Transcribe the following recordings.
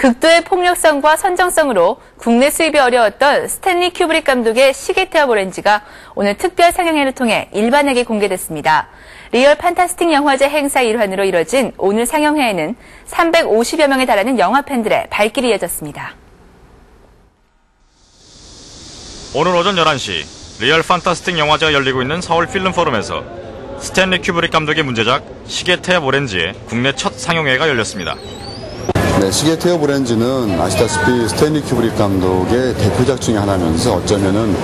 극도의 폭력성과 선정성으로 국내 수입이 어려웠던 스탠리 큐브릭 감독의 시계태와 오렌지가 오늘 특별 상영회를 통해 일반에게 공개됐습니다. 리얼 판타스틱 영화제 행사 일환으로 이뤄진 오늘 상영회에는 350여 명에 달하는 영화 팬들의 발길이 이어졌습니다. 오늘 오전 11시 리얼 판타스틱 영화제가 열리고 있는 서울 필름 포럼에서 스탠리 큐브릭 감독의 문제작 시계 태엽 오렌지의 국내 첫 상영회가 열렸습니다. 네, 시계테어 브랜즈는 아시다시피 스탠리 큐브릭 감독의 대표작 중에 하나면서 어쩌면은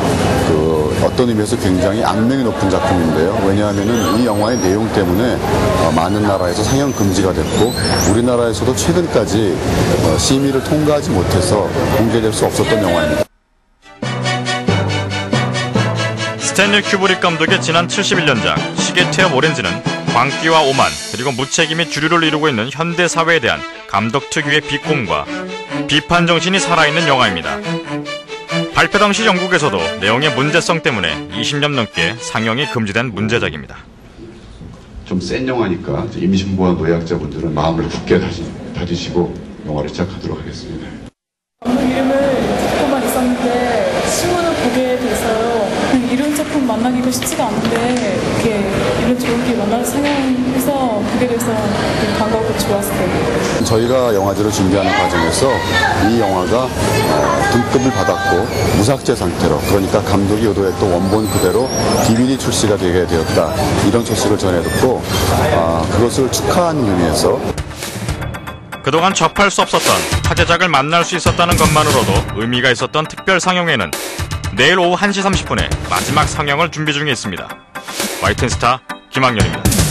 그 어떤 의미에서 굉장히 악명이 높은 작품인데요. 왜냐하면은 이 영화의 내용 때문에 어, 많은 나라에서 상영 금지가 됐고 우리나라에서도 최근까지 어, 심의를 통과하지 못해서 공개될 수 없었던 영화입니다. 스탠리 큐브릭 감독의 지난 71년작 시계태엽 오렌지는 광기와 오만 그리고 무책임이 주류를 이루고 있는 현대 사회에 대한 감독 특유의 비공과 비판 정신이 살아있는 영화입니다. 발표 당시 영국에서도 내용의 문제성 때문에 20년 넘게 상영이 금지된 문제작입니다. 좀 센 영화니까 임신부와 노약자분들은 마음을 굳게 다지, 다지시고 영화를 시작하도록 하겠습니다. 이름을 듣고만 있었는데 신문을 보게 돼서요. 이런 작품 만나기가 쉽지가 않은데 이렇게 이런 좋은 기회 만나서 상영해서 보게 돼서 되게 반가웠고 좋았어요. 저희가 영화제를 준비하는 과정에서 이 영화가 어, 등급을 받았고 무삭제 상태로 그러니까 감독이 의도했던 원본 그대로 DVD 출시가 되게 되었다 이런 소식을 전해 듣고 아, 그것을 축하하는 의미에서 그동안 접할 수 없었던 화제작을 만날 수 있었다는 것만으로도 의미가 있었던 특별 상영회는 내일 오후 1시 30분에 마지막 상영을 준비 중에 있습니다. 와이튼 스타 김학렬입니다.